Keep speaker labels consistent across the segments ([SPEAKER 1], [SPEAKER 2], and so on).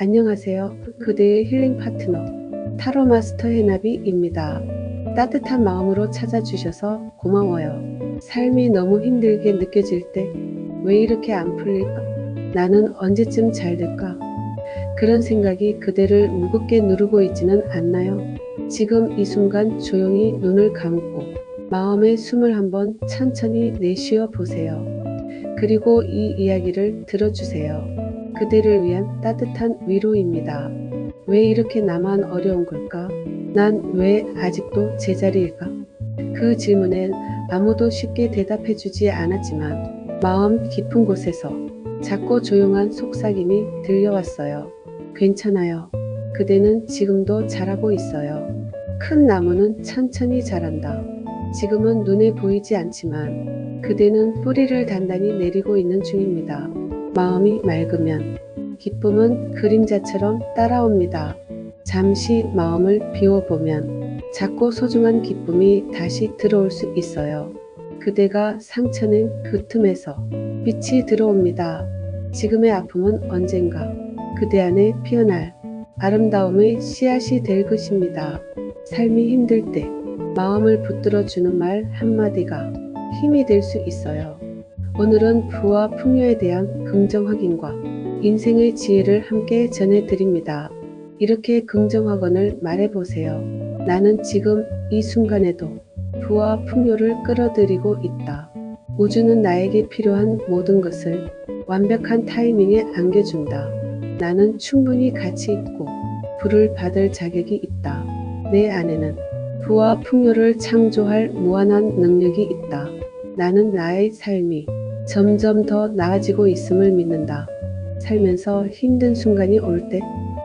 [SPEAKER 1] 안녕하세요. 그대의 힐링 파트너 타로 마스터 해나비입니다. 따뜻한 마음으로 찾아주셔서 고마워요. 삶이 너무 힘들게 느껴질 때 왜 이렇게 안 풀릴까? 나는 언제쯤 잘 될까? 그런 생각이 그대를 무겁게 누르고 있지는 않나요? 지금 이 순간 조용히 눈을 감고 마음의 숨을 한번 천천히 내쉬어 보세요. 그리고 이 이야기를 들어주세요. 그대를 위한 따뜻한 위로입니다. 왜 이렇게 나만 어려운 걸까? 난 왜 아직도 제자리일까? 그 질문엔 아무도 쉽게 대답해 주지 않았지만 마음 깊은 곳에서 작고 조용한 속삭임이 들려왔어요. 괜찮아요. 그대는 지금도 잘하고 있어요. 큰 나무는 천천히 자란다. 지금은 눈에 보이지 않지만 그대는 뿌리를 단단히 내리고 있는 중입니다. 마음이 맑으면 기쁨은 그림자처럼 따라옵니다. 잠시 마음을 비워보면 작고 소중한 기쁨이 다시 들어올 수 있어요. 그대가 상처낸 그 틈에서 빛이 들어옵니다. 지금의 아픔은 언젠가 그대 안에 피어날 아름다움의 씨앗이 될 것입니다. 삶이 힘들 때 마음을 붙들어 주는 말 한마디가 힘이 될 수 있어요. 오늘은 부와 풍요에 대한 긍정 확인과 인생의 지혜를 함께 전해드립니다. 이렇게 긍정학원을 말해보세요. 나는 지금 이 순간에도 부와 풍요를 끌어들이고 있다. 우주는 나에게 필요한 모든 것을 완벽한 타이밍에 안겨준다. 나는 충분히 가치 있고 부를 받을 자격이 있다. 내 안에는 부와 풍요를 창조할 무한한 능력이 있다. 나는 나의 삶이 점점 더 나아지고 있음을 믿는다. 살면서 힘든 순간이 올 때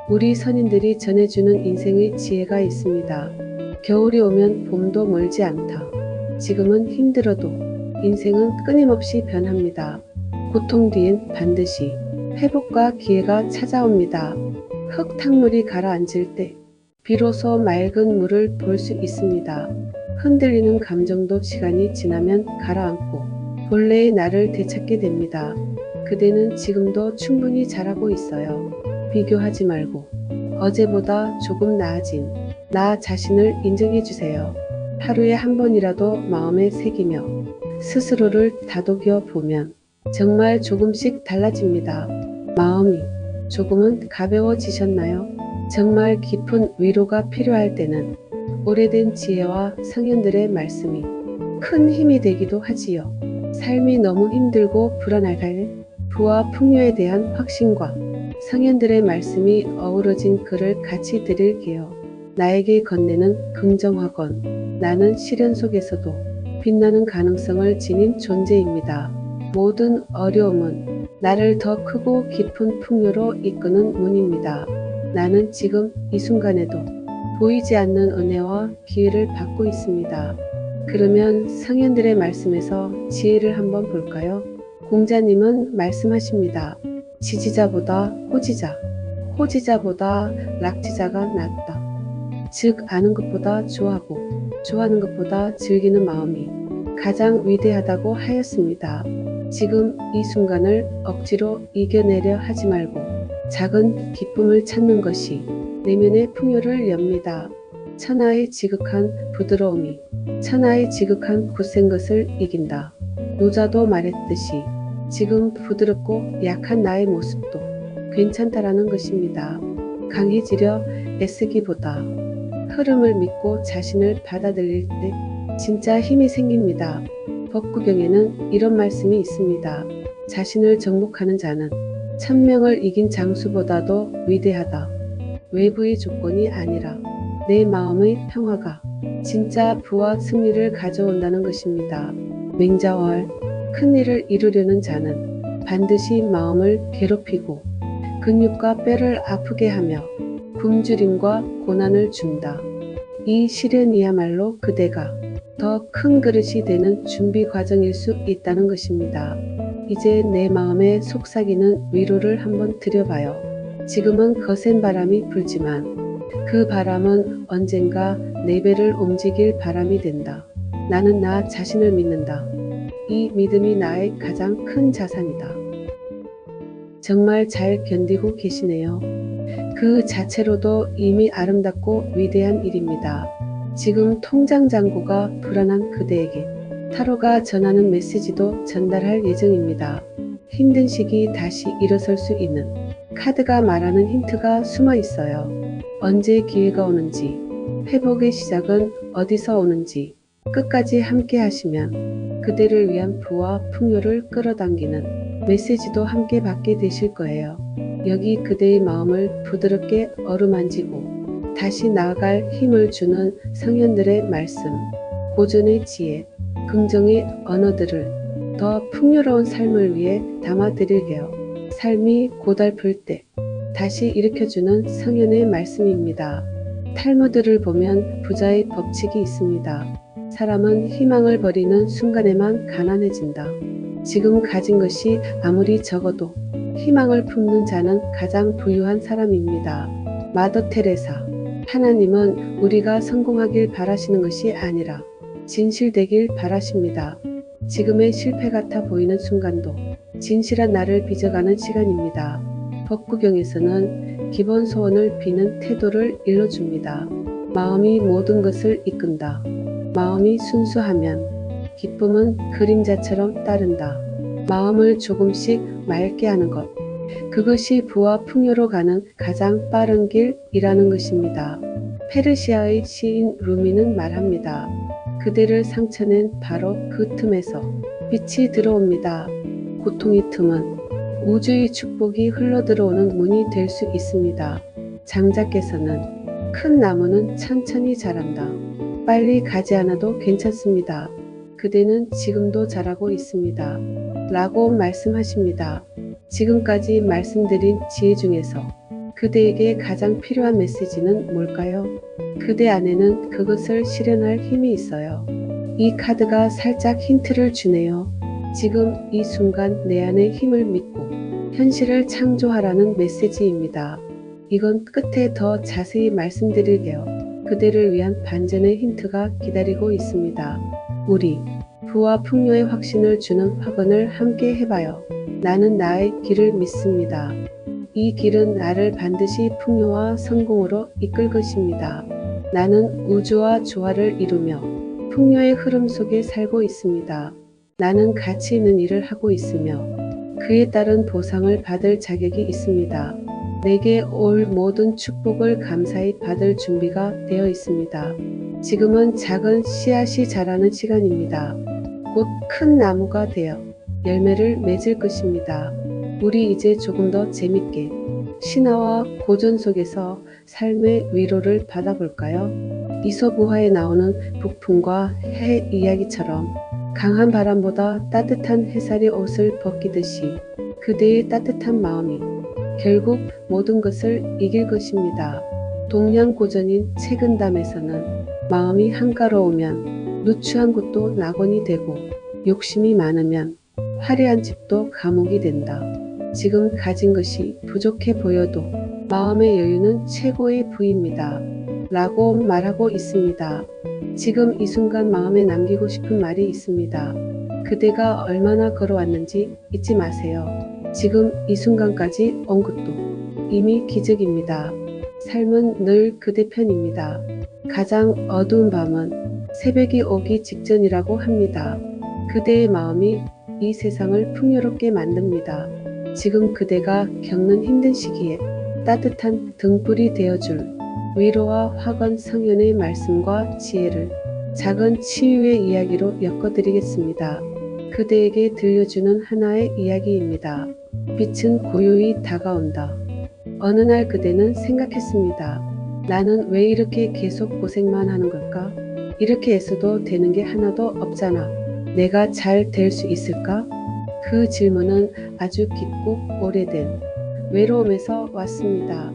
[SPEAKER 1] 우리 선인들이 전해주는 인생의 지혜가 있습니다. 겨울이 오면 봄도 멀지 않다. 지금은 힘들어도 인생은 끊임없이 변합니다. 고통 뒤엔 반드시 회복과 기회가 찾아옵니다. 흙탕물이 가라앉을 때 비로소 맑은 물을 볼 수 있습니다. 흔들리는 감정도 시간이 지나면 가라앉고 본래의 나를 되찾게 됩니다. 그대는 지금도 충분히 잘하고 있어요. 비교하지 말고 어제보다 조금 나아진 나 자신을 인정해 주세요. 하루에 한 번이라도 마음에 새기며 스스로를 다독여 보면 정말 조금씩 달라집니다. 마음이 조금은 가벼워지셨나요? 정말 깊은 위로가 필요할 때는 오래된 지혜와 성현들의 말씀이 큰 힘이 되기도 하지요. 삶이 너무 힘들고 불안할 때 부와 풍요에 대한 확신과 성현들의 말씀이 어우러진 글을 같이 드릴게요. 나에게 건네는 긍정학원. 나는 시련 속에서도 빛나는 가능성을 지닌 존재입니다. 모든 어려움은 나를 더 크고 깊은 풍요로 이끄는 문입니다. 나는 지금 이 순간에도 보이지 않는 은혜와 기회를 받고 있습니다. 그러면 성현들의 말씀에서 지혜를 한번 볼까요? 공자님은 말씀하십니다. 지지자보다 호지자, 호지자보다 락지자가 낫다. 즉 아는 것보다 좋아하고 좋아하는 것보다 즐기는 마음이 가장 위대하다고 하였습니다. 지금 이 순간을 억지로 이겨내려 하지 말고 작은 기쁨을 찾는 것이 내면의 풍요를 엽니다. 천하의 지극한 부드러움이 천하의 지극한 굳센 것을 이긴다. 노자도 말했듯이 지금 부드럽고 약한 나의 모습도 괜찮다라는 것입니다. 강해지려 애쓰기보다 흐름을 믿고 자신을 받아들일 때 진짜 힘이 생깁니다. 법구경에는 이런 말씀이 있습니다. 자신을 정복하는 자는 천명을 이긴 장수보다도 위대하다. 외부의 조건이 아니라 내 마음의 평화가 진짜 부와 승리를 가져온다는 것입니다. 맹자월 큰 일을 이루려는 자는 반드시 마음을 괴롭히고 근육과 뼈를 아프게 하며 굶주림과 고난을 준다. 이 시련이야말로 그대가 더 큰 그릇이 되는 준비 과정일 수 있다는 것입니다. 이제 내 마음에 속삭이는 위로를 한번 드려봐요. 지금은 거센 바람이 불지만 그 바람은 언젠가 내 배를 움직일 바람이 된다. 나는 나 자신을 믿는다. 이 믿음이 나의 가장 큰 자산이다. 정말 잘 견디고 계시네요. 그 자체로도 이미 아름답고 위대한 일입니다. 지금 통장 잔고가 불안한 그대에게 타로가 전하는 메시지도 전달할 예정입니다. 힘든 시기 다시 일어설 수 있는 카드가 말하는 힌트가 숨어 있어요. 언제 기회가 오는지, 회복의 시작은 어디서 오는지 끝까지 함께 하시면 그대를 위한 부와 풍요를 끌어당기는 메시지도 함께 받게 되실 거예요. 여기 그대의 마음을 부드럽게 어루만지고 다시 나아갈 힘을 주는 성현들의 말씀, 고전의 지혜, 긍정의 언어들을 더 풍요로운 삶을 위해 담아드릴게요. 삶이 고달플 때 다시 일으켜주는 성현의 말씀입니다. 탈무드를 보면 부자의 법칙이 있습니다. 사람은 희망을 버리는 순간에만 가난해진다. 지금 가진 것이 아무리 적어도 희망을 품는 자는 가장 부유한 사람입니다. 마더 테레사. 하나님은 우리가 성공하길 바라시는 것이 아니라 진실되길 바라십니다. 지금의 실패 같아 보이는 순간도 진실한 나를 빚어가는 시간입니다. 법구경에서는 기본 소원을 비는 태도를 일러줍니다. 마음이 모든 것을 이끈다. 마음이 순수하면 기쁨은 그림자처럼 따른다. 마음을 조금씩 맑게 하는 것. 그것이 부와 풍요로 가는 가장 빠른 길이라는 것입니다. 페르시아의 시인 루미는 말합니다. 그대를 상처낸 바로 그 틈에서 빛이 들어옵니다. 고통의 틈은 우주의 축복이 흘러들어오는 문이 될 수 있습니다. 장자께서는 큰 나무는 천천히 자란다. 빨리 가지 않아도 괜찮습니다. 그대는 지금도 자라고 있습니다. 라고 말씀하십니다. 지금까지 말씀드린 지혜 중에서 그대에게 가장 필요한 메시지는 뭘까요? 그대 안에는 그것을 실현할 힘이 있어요. 이 카드가 살짝 힌트를 주네요. 지금 이 순간 내 안의 힘을 믿고 현실을 창조하라는 메시지입니다. 이건 끝에 더 자세히 말씀드릴게요. 그대를 위한 반전의 힌트가 기다리고 있습니다. 우리 부와 풍요의 확신을 주는 확언을 함께 해봐요. 나는 나의 길을 믿습니다. 이 길은 나를 반드시 풍요와 성공으로 이끌 것입니다. 나는 우주와 조화를 이루며 풍요의 흐름 속에 살고 있습니다. 나는 가치 있는 일을 하고 있으며 그에 따른 보상을 받을 자격이 있습니다. 내게 올 모든 축복을 감사히 받을 준비가 되어 있습니다. 지금은 작은 씨앗이 자라는 시간입니다. 곧 큰 나무가 되어 열매를 맺을 것입니다. 우리 이제 조금 더 재밌게 신화와 고전 속에서 삶의 위로를 받아볼까요? 이소부화에 나오는 북풍과 해 이야기처럼 강한 바람보다 따뜻한 햇살이 옷을 벗기듯이 그대의 따뜻한 마음이 결국 모든 것을 이길 것입니다. 동양 고전인 책은담에서는 마음이 한가로우면 누추한 곳도 낙원이 되고 욕심이 많으면 화려한 집도 감옥이 된다. 지금 가진 것이 부족해 보여도 마음의 여유는 최고의 부입니다. 라고 말하고 있습니다. 지금 이 순간 마음에 남기고 싶은 말이 있습니다. 그대가 얼마나 걸어왔는지 잊지 마세요. 지금 이 순간까지 온 것도 이미 기적입니다. 삶은 늘 그대 편입니다. 가장 어두운 밤은 새벽이 오기 직전이라고 합니다. 그대의 마음이 이 세상을 풍요롭게 만듭니다. 지금 그대가 겪는 힘든 시기에 따뜻한 등불이 되어줄 위로와 화관 성현의 말씀과 지혜를 작은 치유의 이야기로 엮어드리겠습니다. 그대에게 들려주는 하나의 이야기입니다. 빛은 고요히 다가온다. 어느 날 그대는 생각했습니다. 나는 왜 이렇게 계속 고생만 하는 걸까? 이렇게 애써도 되는 게 하나도 없잖아. 내가 잘 될 수 있을까? 그 질문은 아주 깊고 오래된 외로움에서 왔습니다.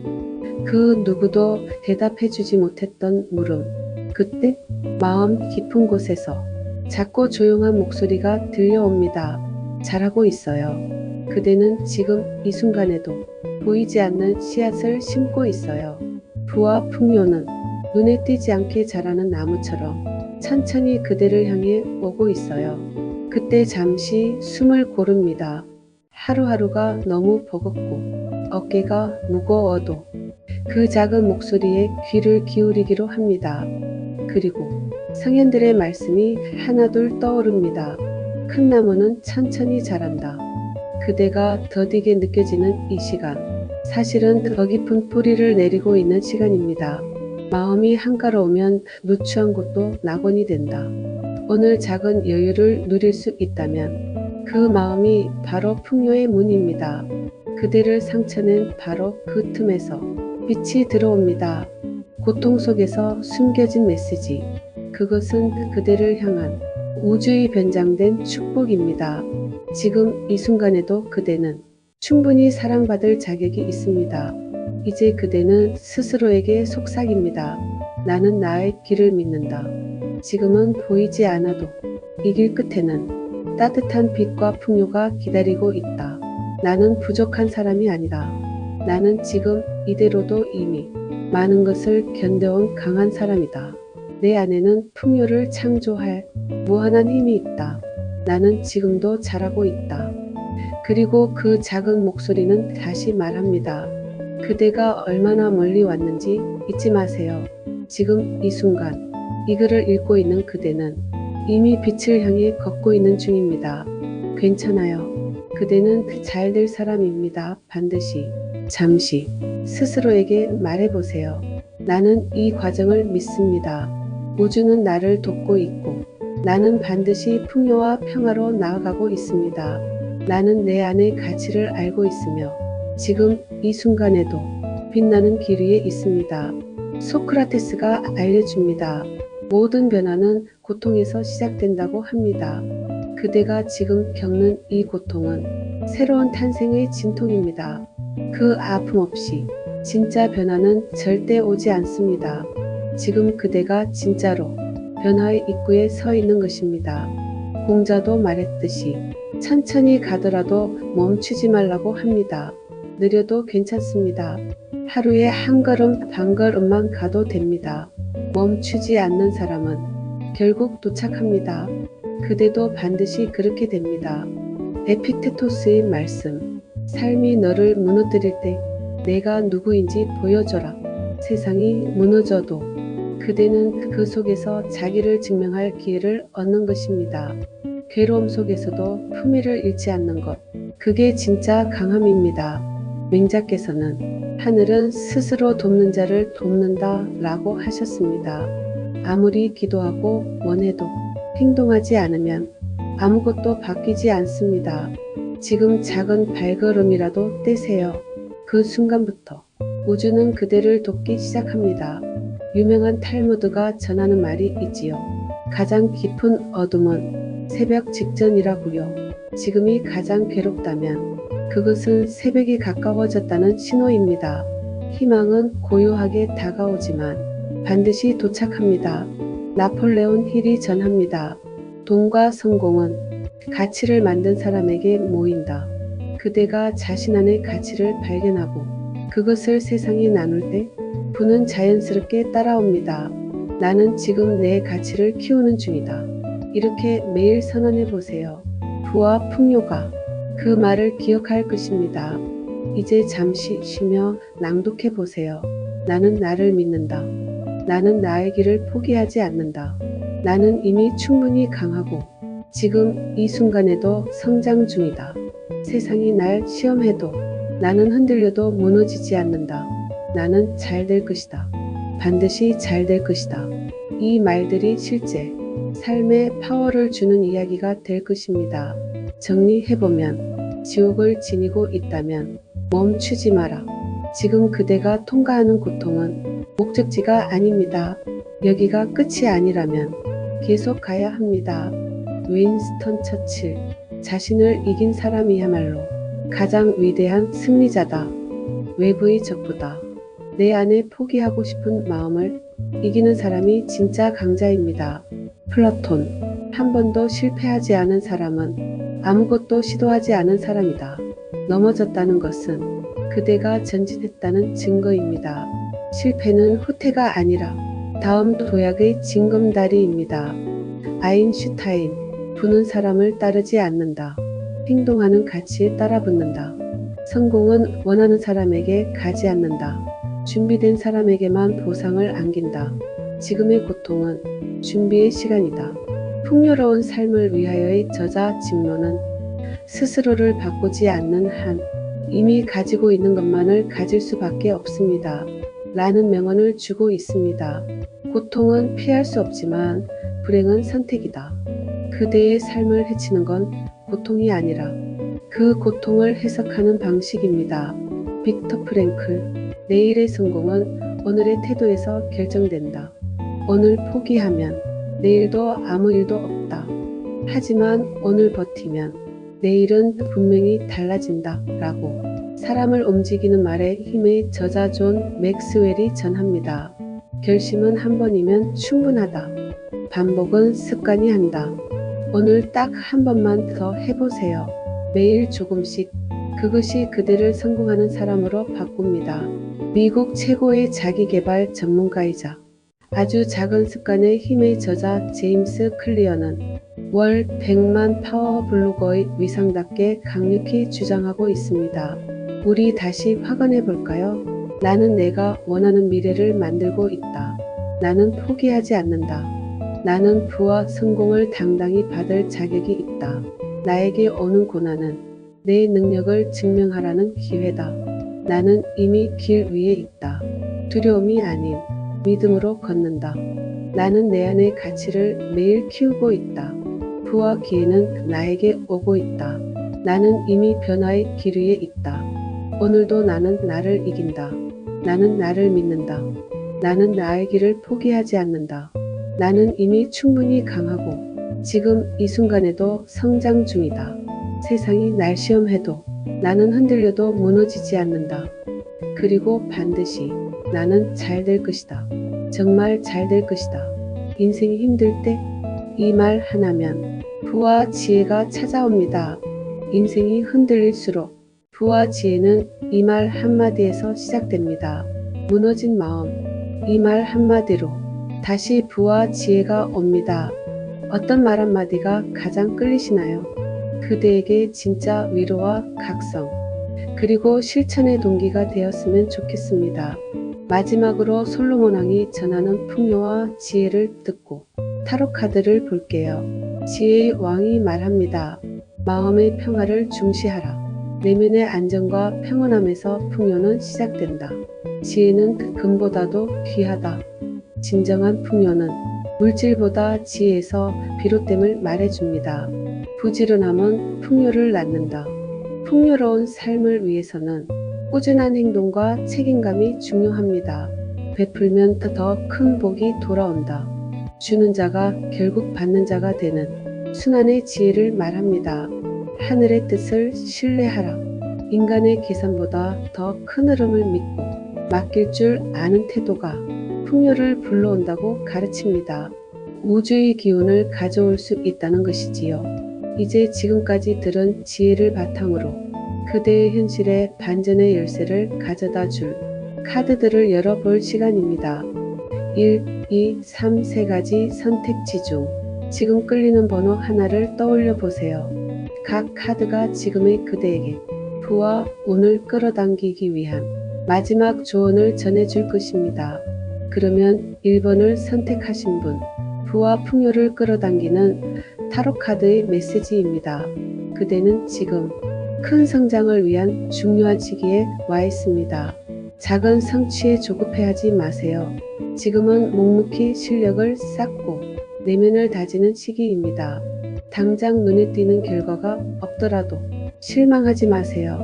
[SPEAKER 1] 그 누구도 대답해 주지 못했던 물음. 그때 마음 깊은 곳에서 작고 조용한 목소리가 들려옵니다. 잘하고 있어요. 그대는 지금 이 순간에도 보이지 않는 씨앗을 심고 있어요. 부와 풍요는 눈에 띄지 않게 자라는 나무처럼 천천히 그대를 향해 오고 있어요. 그때 잠시 숨을 고릅니다. 하루하루가 너무 버겁고 어깨가 무거워도 그 작은 목소리에 귀를 기울이기로 합니다. 그리고 성현들의 말씀이 하나둘 떠오릅니다. 큰 나무는 천천히 자란다. 그대가 더디게 느껴지는 이 시간. 사실은 더 깊은 뿌리를 내리고 있는 시간입니다. 마음이 한가로우면 누추한 곳도 낙원이 된다. 오늘 작은 여유를 누릴 수 있다면 그 마음이 바로 풍요의 문입니다. 그대를 상처낸 바로 그 틈에서 빛이 들어옵니다. 고통 속에서 숨겨진 메시지. 그것은 그대를 향한 우주의 변장된 축복입니다. 지금 이 순간에도 그대는 충분히 사랑받을 자격이 있습니다. 이제 그대는 스스로에게 속삭입니다. 나는 나의 길을 믿는다. 지금은 보이지 않아도 이 길 끝에는 따뜻한 빛과 풍요가 기다리고 있다. 나는 부족한 사람이 아니다. 나는 지금 이대로도 이미 많은 것을 견뎌온 강한 사람이다. 내 안에는 풍요를 창조할 무한한 힘이 있다. 나는 지금도 잘하고 있다. 그리고 그 작은 목소리는 다시 말합니다. 그대가 얼마나 멀리 왔는지 잊지 마세요. 지금 이 순간 이 글을 읽고 있는 그대는 이미 빛을 향해 걷고 있는 중입니다. 괜찮아요. 그대는 잘 될 사람입니다. 반드시. 잠시 스스로에게 말해보세요. 나는 이 과정을 믿습니다. 우주는 나를 돕고 있고 나는 반드시 풍요와 평화로 나아가고 있습니다. 나는 내 안의 가치를 알고 있으며 지금 이 순간에도 빛나는 길 위에 있습니다. 소크라테스가 알려줍니다. 모든 변화는 고통에서 시작된다고 합니다. 그대가 지금 겪는 이 고통은 새로운 탄생의 진통입니다. 그 아픔 없이 진짜 변화는 절대 오지 않습니다. 지금 그대가 진짜로 변화의 입구에 서 있는 것입니다. 공자도 말했듯이 천천히 가더라도 멈추지 말라고 합니다. 느려도 괜찮습니다. 하루에 한 걸음 반 걸음만 가도 됩니다. 멈추지 않는 사람은 결국 도착합니다. 그대도 반드시 그렇게 됩니다. 에피테토스의 말씀. 삶이 너를 무너뜨릴 때 내가 누구인지 보여줘라. 세상이 무너져도 그대는 그 속에서 자기를 증명할 기회를 얻는 것입니다. 괴로움 속에서도 품위를 잃지 않는 것. 그게 진짜 강함입니다. 맹자께서는 하늘은 스스로 돕는 자를 돕는다 라고 하셨습니다. 아무리 기도하고 원해도 행동하지 않으면 아무것도 바뀌지 않습니다. 지금 작은 발걸음이라도 떼세요. 그 순간부터 우주는 그대를 돕기 시작합니다. 유명한 탈무드가 전하는 말이 있지요. 가장 깊은 어둠은 새벽 직전이라고요. 지금이 가장 괴롭다면 그것은 새벽이 가까워졌다는 신호입니다. 희망은 고요하게 다가오지만 반드시 도착합니다. 나폴레온 힐이 전합니다. 돈과 성공은 가치를 만든 사람에게 모인다. 그대가 자신 안의 가치를 발견하고 그것을 세상에 나눌 때 부는 자연스럽게 따라옵니다. 나는 지금 내 가치를 키우는 중이다. 이렇게 매일 선언해 보세요. 부와 풍요가 그 말을 기억할 것입니다. 이제 잠시 쉬며 낭독해 보세요. 나는 나를 믿는다. 나는 나의 길을 포기하지 않는다. 나는 이미 충분히 강하고 지금 이 순간에도 성장 중이다. 세상이 날 시험해도 나는 흔들려도 무너지지 않는다. 나는 잘 될 것이다. 반드시 잘 될 것이다. 이 말들이 실제 삶에 파워를 주는 이야기가 될 것입니다. 정리해보면 지옥을 지니고 있다면 멈추지 마라. 지금 그대가 통과하는 고통은 목적지가 아닙니다. 여기가 끝이 아니라면 계속 가야 합니다. 윈스턴 처칠. 자신을 이긴 사람이야말로 가장 위대한 승리자다. 외부의 적보다 내 안에 포기하고 싶은 마음을 이기는 사람이 진짜 강자입니다. 플라톤. 한 번도 실패하지 않은 사람은 아무것도 시도하지 않은 사람이다. 넘어졌다는 것은 그대가 전진했다는 증거입니다. 실패는 후퇴가 아니라 다음 도약의 징검다리입니다. 아인슈타인. 부는 사람을 따르지 않는다. 행동하는 가치에 따라붙는다. 성공은 원하는 사람에게 가지 않는다. 준비된 사람에게만 보상을 안긴다. 지금의 고통은 준비의 시간이다. 풍요로운 삶을 위하여의 저자 진로는 스스로를 바꾸지 않는 한 이미 가지고 있는 것만을 가질 수밖에 없습니다. 라는 명언을 주고 있습니다. 고통은 피할 수 없지만 불행은 선택이다. 그대의 삶을 해치는 건 고통이 아니라 그 고통을 해석하는 방식입니다. 빅터 프랭클 내일의 성공은 오늘의 태도에서 결정된다. 오늘 포기하면 내일도 아무 일도 없다. 하지만 오늘 버티면 내일은 분명히 달라진다. 라고 사람을 움직이는 말의 힘의 저자 존 맥스웰이 전합니다. 결심은 한 번이면 충분하다. 반복은 습관이 한다. 오늘 딱 한 번만 더 해보세요. 매일 조금씩 그것이 그대를 성공하는 사람으로 바꿉니다. 미국 최고의 자기개발 전문가이자 아주 작은 습관의 힘의 저자 제임스 클리어는 월 100만 파워 블로거의 위상답게 강력히 주장하고 있습니다. 우리 다시 확언해 볼까요? 나는 내가 원하는 미래를 만들고 있다. 나는 포기하지 않는다. 나는 부와 성공을 당당히 받을 자격이 있다. 나에게 오는 고난은 내 능력을 증명하라는 기회다. 나는 이미 길 위에 있다. 두려움이 아닌 믿음으로 걷는다. 나는 내 안의 가치를 매일 키우고 있다. 부와 기회는 나에게 오고 있다. 나는 이미 변화의 길 위에 있다. 오늘도 나는 나를 이긴다. 나는 나를 믿는다. 나는 나의 길을 포기하지 않는다. 나는 이미 충분히 강하고 지금 이 순간에도 성장 중이다. 세상이 날 시험해도 나는 흔들려도 무너지지 않는다. 그리고 반드시 나는 잘 될 것이다. 정말 잘 될 것이다. 인생이 힘들 때 이 말 하나면 부와 지혜가 찾아옵니다. 인생이 흔들릴수록 부와 지혜는 이 말 한마디에서 시작됩니다. 무너진 마음, 이 말 한마디로 다시 부와 지혜가 옵니다. 어떤 말 한마디가 가장 끌리시나요? 그대에게 진짜 위로와 각성, 그리고 실천의 동기가 되었으면 좋겠습니다. 마지막으로 솔로몬 왕이 전하는 풍요와 지혜를 듣고 타로 카드를 볼게요. 지혜의 왕이 말합니다. 마음의 평화를 중시하라. 내면의 안정과 평온함에서 풍요는 시작된다. 지혜는 금보다도 귀하다. 진정한 풍요는 물질보다 지혜에서 비롯됨을 말해줍니다. 부지런함은 풍요를 낳는다. 풍요로운 삶을 위해서는 꾸준한 행동과 책임감이 중요합니다. 베풀면 더 큰 복이 돌아온다. 주는 자가 결국 받는 자가 되는 순환의 지혜를 말합니다. 하늘의 뜻을 신뢰하라. 인간의 계산보다 더 큰 흐름을 믿고 맡길 줄 아는 태도가 풍요를 불러온다고 가르칩니다. 우주의 기운을 가져올 수 있다는 것이지요. 이제 지금까지 들은 지혜를 바탕으로 그대의 현실에 반전의 열쇠를 가져다 줄 카드들을 열어볼 시간입니다. 1, 2, 3, 세 가지 선택지 중 지금 끌리는 번호 하나를 떠올려 보세요. 각 카드가 지금의 그대에게 부와 운을 끌어당기기 위한 마지막 조언을 전해줄 것입니다. 그러면 1번을 선택하신 분, 부와 풍요를 끌어당기는 타로카드의 메시지입니다. 그대는 지금 큰 성장을 위한 중요한 시기에 와 있습니다. 작은 성취에 조급해하지 마세요. 지금은 묵묵히 실력을 쌓고 내면을 다지는 시기입니다. 당장 눈에 띄는 결과가 없더라도 실망하지 마세요.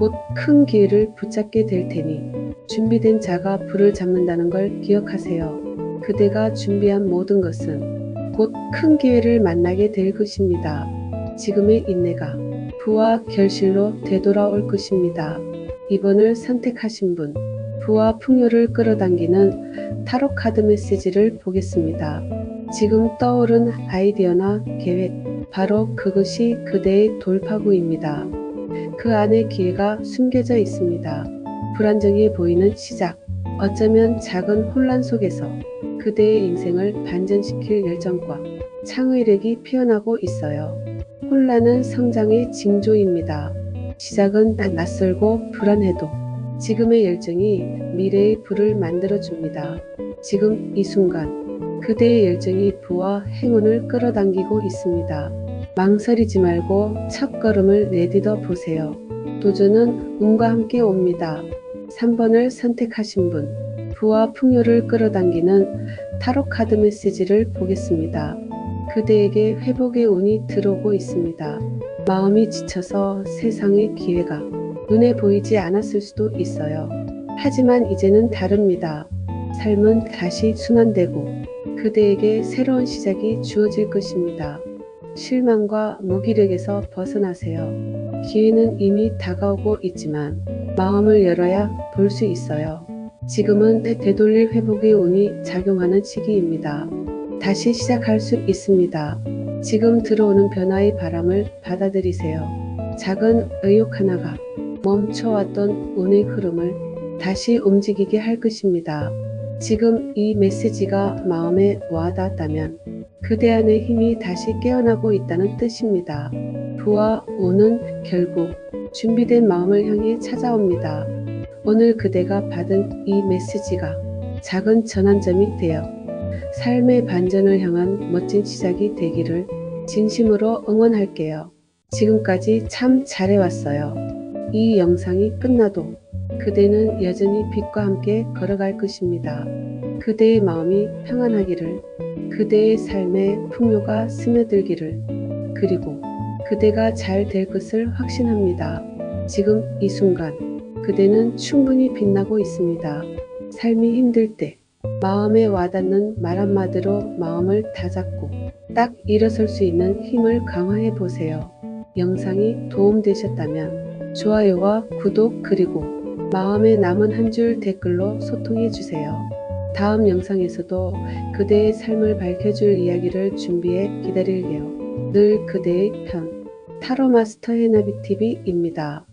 [SPEAKER 1] 곧 큰 기회를 붙잡게 될 테니 준비된 자가 불을 잡는다는 걸 기억하세요. 그대가 준비한 모든 것은 곧 큰 기회를 만나게 될 것입니다. 지금의 인내가 부와 결실로 되돌아올 것입니다. 2번을 선택하신 분, 부와 풍요를 끌어당기는 타로 카드 메시지를 보겠습니다. 지금 떠오른 아이디어나 계획, 바로 그것이 그대의 돌파구입니다. 그 안에 기회가 숨겨져 있습니다. 불안정해 보이는 시작, 어쩌면 작은 혼란 속에서 그대의 인생을 반전시킬 열정과 창의력이 피어나고 있어요. 혼란은 성장의 징조입니다. 시작은 낯설고 불안해도 지금의 열정이 미래의 불을 만들어줍니다. 지금 이 순간 그대의 열정이 부와 행운을 끌어당기고 있습니다. 망설이지 말고 첫 걸음을 내딛어 보세요. 도전은 운과 함께 옵니다. 3번을 선택하신 분, 부와 풍요를 끌어당기는 타로 카드 메시지를 보겠습니다. 그대에게 회복의 운이 들어오고 있습니다. 마음이 지쳐서 세상의 기회가 눈에 보이지 않았을 수도 있어요. 하지만 이제는 다릅니다. 삶은 다시 순환되고 그대에게 새로운 시작이 주어질 것입니다. 실망과 무기력에서 벗어나세요. 기회는 이미 다가오고 있지만 마음을 열어야 볼 수 있어요. 지금은 되돌릴 회복의 운이 작용하는 시기입니다. 다시 시작할 수 있습니다. 지금 들어오는 변화의 바람을 받아들이세요. 작은 의욕 하나가 멈춰왔던 운의 흐름을 다시 움직이게 할 것입니다. 지금 이 메시지가 마음에 와닿았다면 그대 안의 힘이 다시 깨어나고 있다는 뜻입니다. 부와 운은 결국 준비된 마음을 향해 찾아옵니다. 오늘 그대가 받은 이 메시지가 작은 전환점이 되어 삶의 반전을 향한 멋진 시작이 되기를 진심으로 응원할게요. 지금까지 참 잘해왔어요. 이 영상이 끝나도 그대는 여전히 빛과 함께 걸어갈 것입니다. 그대의 마음이 평안하기를, 그대의 삶에 풍요가 스며들기를, 그리고 그대가 잘 될 것을 확신합니다. 지금 이 순간 그대는 충분히 빛나고 있습니다. 삶이 힘들 때 마음에 와닿는 말 한마디로 마음을 다잡고 딱 일어설 수 있는 힘을 강화해 보세요. 영상이 도움되셨다면 좋아요와 구독 그리고 마음에 남은 한 줄 댓글로 소통해 주세요. 다음 영상에서도 그대의 삶을 밝혀줄 이야기를 준비해 기다릴게요. 늘 그대의 편 타로마스터 해나비TV입니다.